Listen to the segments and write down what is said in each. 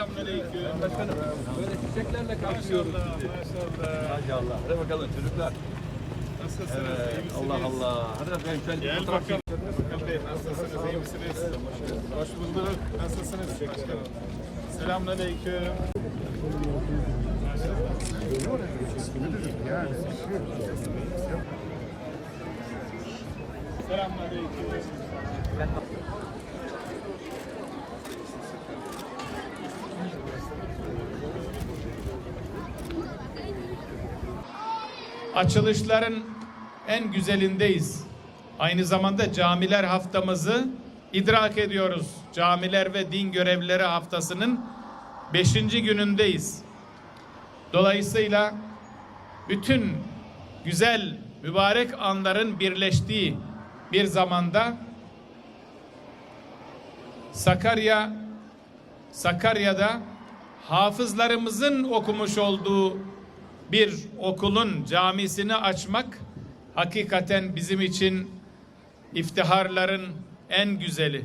Selamünaleyküm. Başkanım böyle çiçeklerle karşılıyoruz sizi. maşallah. Maşallah. Hadi bakalım çocuklar. Nasılsınız? Evet. Allah Allah. Hadi efendim şöyle bir fotoğraf bakalım. Nasılsınız? İyi misiniz? Hoş bulduk. Nasılsınız? Başkanım. Selamünaleyküm. Selamünaleyküm. Açılışların en güzelindeyiz. Aynı zamanda camiler haftamızı idrak ediyoruz. Camiler ve din görevlileri haftasının beşinci günündeyiz. Dolayısıyla bütün güzel, mübarek anların birleştiği bir zamanda Sakarya Sakarya'da hafızlarımızın okumuş olduğu bir okulun camisini açmak hakikaten bizim için iftiharların en güzeli.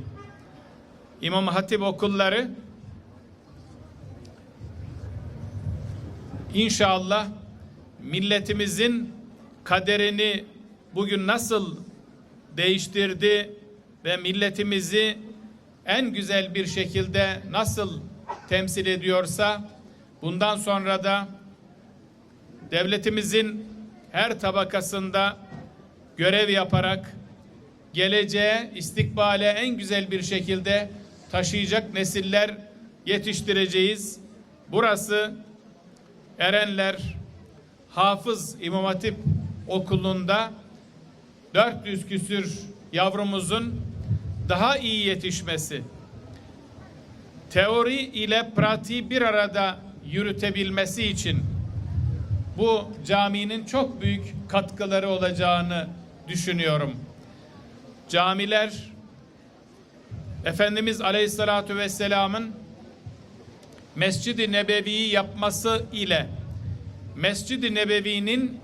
İmam Hatip okulları inşallah milletimizin kaderini bugün nasıl değiştirdi ve milletimizi en güzel bir şekilde nasıl temsil ediyorsa bundan sonra da devletimizin her tabakasında görev yaparak geleceğe, istikbale en güzel bir şekilde taşıyacak nesiller yetiştireceğiz. Burası Erenler Hafız İmam Hatip Okulu'nda 400 küsür yavrumuzun daha iyi yetişmesi, teori ile pratiği bir arada yürütebilmesi için bu caminin çok büyük katkıları olacağını düşünüyorum. Camiler Efendimiz Aleyhisselatü Vesselam'ın Mescid-i Nebevi'yi yapması ile Mescid-i Nebevi'nin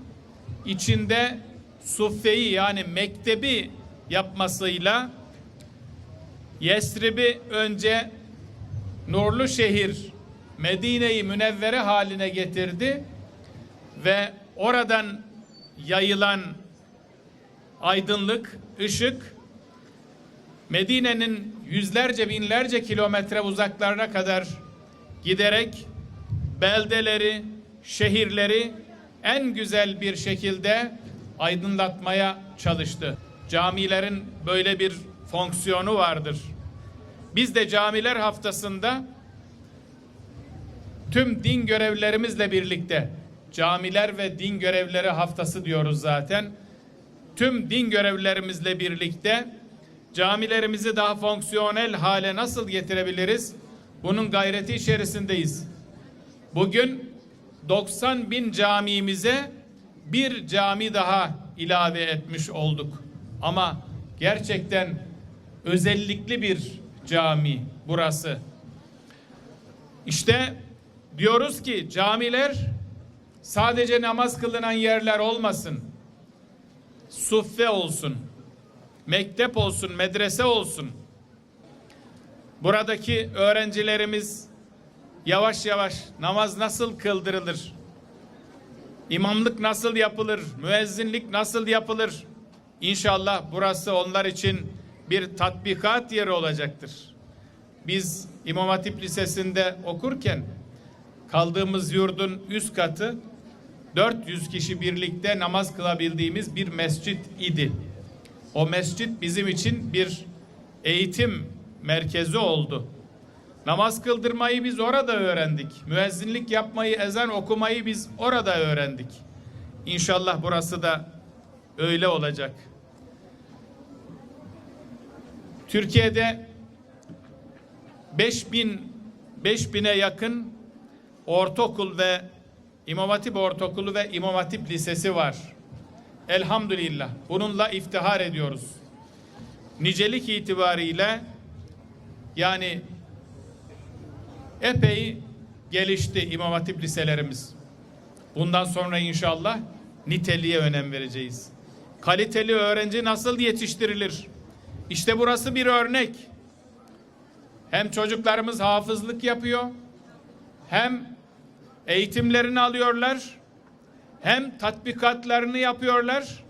içinde suffeyi yani mektebi yapmasıyla Yesrib'i önce nurlu şehir Medine'yi münevvere haline getirdi ve oradan yayılan aydınlık, ışık Medine'nin yüzlerce binlerce kilometre uzaklarına kadar giderek beldeleri, şehirleri en güzel bir şekilde aydınlatmaya çalıştı. Camilerin böyle bir fonksiyonu vardır. Biz de camiler haftasında tüm din görevlerimizle birlikte camiler ve din görevleri haftası diyoruz zaten. Tüm din görevlerimizle birlikte camilerimizi daha fonksiyonel hale nasıl getirebiliriz? Bunun gayreti içerisindeyiz. Bugün 90 bin camimize bir cami daha ilave etmiş olduk. Ama gerçekten özellikli bir cami burası. İşte diyoruz ki camiler sadece namaz kılınan yerler olmasın. Suffe olsun. Mektep olsun, medrese olsun. Buradaki öğrencilerimiz yavaş yavaş namaz nasıl kıldırılır? İmamlık nasıl yapılır? Müezzinlik nasıl yapılır? İnşallah burası onlar için bir tatbikat yeri olacaktır. Biz İmam Hatip Lisesi'nde okurken kaldığımız yurdun üst katı 400 kişi birlikte namaz kılabildiğimiz bir mescit idi. O mescit bizim için bir eğitim merkezi oldu. Namaz kıldırmayı biz orada öğrendik. Müezzinlik yapmayı, ezan okumayı biz orada öğrendik. İnşallah burası da öyle olacak. Türkiye'de 5000 5000'e yakın ortaokul ve İmam Hatip Ortaokulu ve İmam Hatip Lisesi var. Elhamdülillah. Bununla iftihar ediyoruz. Nicelik itibariyle yani epey gelişti İmam Hatip liselerimiz. Bundan sonra inşallah niteliğe önem vereceğiz. Kaliteli öğrenci nasıl yetiştirilir? İşte burası bir örnek. Hem çocuklarımız hafızlık yapıyor, hem eğitimlerini alıyorlar hem tatbikatlarını yapıyorlar.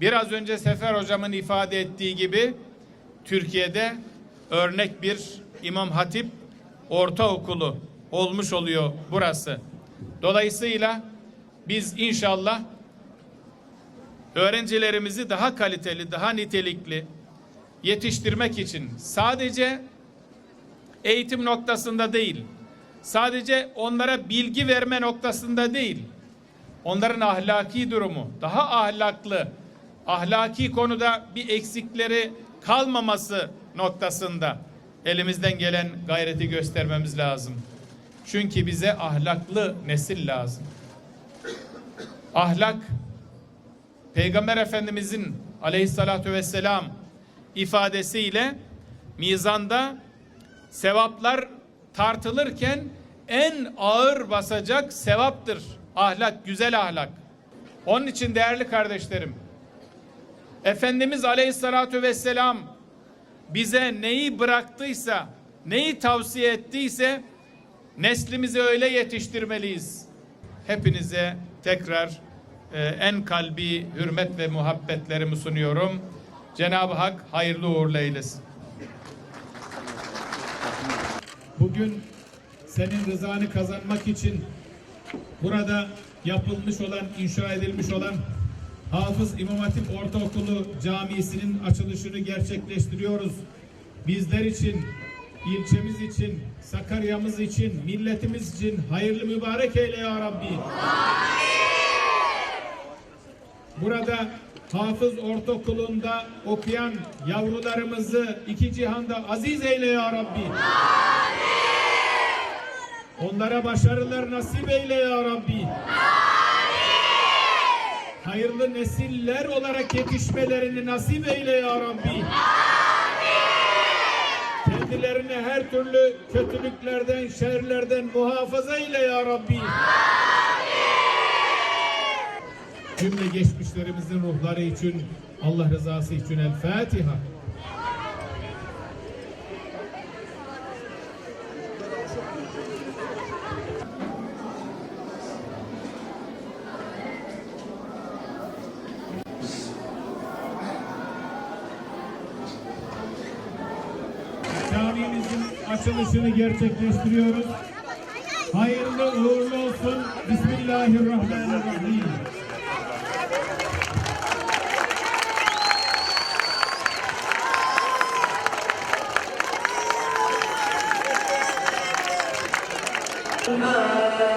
Biraz önce Sefer hocamın ifade ettiği gibi Türkiye'de örnek bir İmam Hatip ortaokulu olmuş oluyor burası. Dolayısıyla biz inşallah öğrencilerimizi daha kaliteli, daha nitelikli yetiştirmek için sadece eğitim noktasında değil, sadece onlara bilgi verme noktasında değil, onların ahlaki durumu, daha ahlaklı, ahlaki konuda bir eksikleri kalmaması noktasında elimizden gelen gayreti göstermemiz lazım. Çünkü bize ahlaklı nesil lazım. Ahlak Peygamber Efendimizin aleyhissalatu vesselam ifadesiyle mizanda sevaplar tartılırken en ağır basacak sevaptır. Ahlak, güzel ahlak. Onun için değerli kardeşlerim, Efendimiz Aleyhissalatu vesselam bize neyi bıraktıysa, neyi tavsiye ettiyse neslimizi öyle yetiştirmeliyiz. Hepinize tekrar e, en kalbi hürmet ve muhabbetlerimi sunuyorum. Cenab-ı Hak hayırlı uğurlu eylesin. Bugün senin rızanı kazanmak için burada yapılmış olan, inşa edilmiş olan Hafız İmam Hatip Ortaokulu Camisi'nin açılışını gerçekleştiriyoruz. Bizler için, ilçemiz için, Sakarya'mız için, milletimiz için hayırlı mübarek eyle ya Rabbi. Burada Hafız Ortaokulu'nda okuyan yavrularımızı iki cihanda aziz eyle ya Rabbi. Onlara başarılar nasip eyle ya Rabbi. Hayırlı nesiller olarak yetişmelerini nasip eyle ya Rabbi. Kendilerini her türlü kötülüklerden, şerlerden muhafaza eyle ya Rabbi. Cümle geçmişlerimizin ruhları için, Allah rızası için El Fatiha. Camimizin açılışını gerçekleştiriyoruz. Hayırlı uğurlu olsun. Bismillahirrahmanirrahim. Amen.